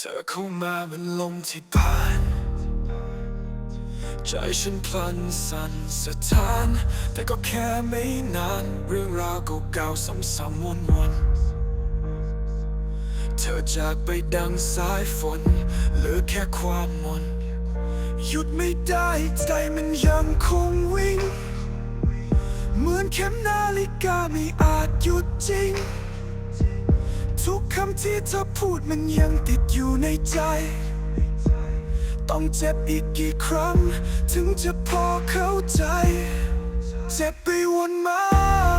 เธอเข้ามาเป็นลมที่ผ่าน ใจฉันพลันสั่นสะท้าน แต่ก็แค่ไม่นาน เรื่องราวเก่าๆซ้ำๆวนๆ เธอจากไปดังสายฝนเหลือแค่ความมน หยุดไม่ได้ใจมันยังคงวิ่ง เหมือนเข็มนาฬิกาไม่อาจหยุดจริง คำที่เธอพูดมันยังติดอยู่ในใจ ต้องเจ็บอีกกี่ครั้ง ถึงจะพอเข้าใจ เจ็บไปวนมา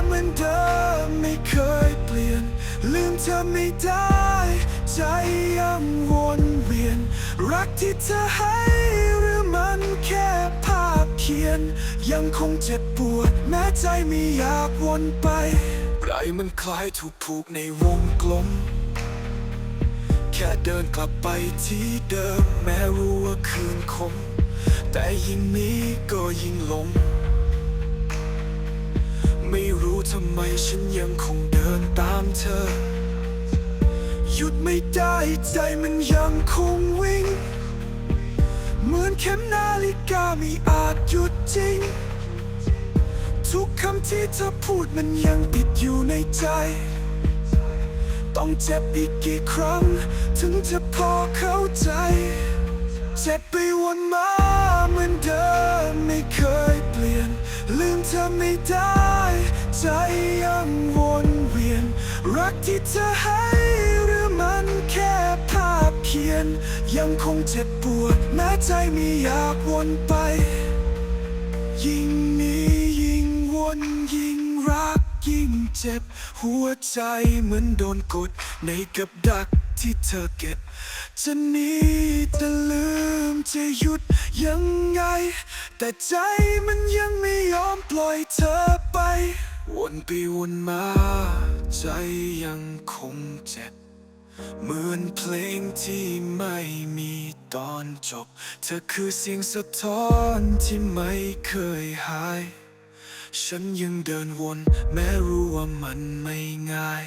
เหมือนเดิมไม่เคยเปลี่ยน ลืมเธอไม่ได้ ใจยังวนเวียน รักที่เธอให้หรือมันแค่ภาพเขียน ยังคงเจ็บปวด แม้ใจไม่อยากวนไปไรมันคล้ายถูกผูกในวงกลม แค่เดินกลับไปที่เดิมแม้รู้ว่าคืนคม แต่ยิ่งนี้ก็ยิ่งหลงไม่รู้ทำไมฉันยังคงเดินตามเธอ หยุดไม่ได้ใจมันยังคงวิ่ง เหมือนเข็มนาฬิกาไม่อาจหยุดจริง ทุกคำที่เธอพูดมันยังติดอยู่ในใจ ต้องเจ็บอีกกี่ครั้ง ถึงจะพอเข้าใจ เจ็บไปวนมาเหมือนเดิมไม่เคยเปลี่ยน ลืมเธอไม่ได้ ใจยังวนเวียน รักที่เธอให้หรือมันแค่ภาพเขียน ยังคงเจ็บปวดแม้ใจไม่อยากวนไป ยิ่งนี้ ยิ่งเจ็บ หัวใจเหมือนโดนกด ในกับดักที่เธอเก็บ จะหนีจะลืมจะหยุดยังไง แต่ใจมันยังไม่ยอมปล่อยเธอไป วนไปวนมา ใจยังคงเจ็บ เหมือนเพลงที่ไม่มีตอนจบ เธอคือเสียงสะท้อนที่ไม่เคยหาย ฉันยังเดินวนแม้รู้ว่ามันไม่ง่าย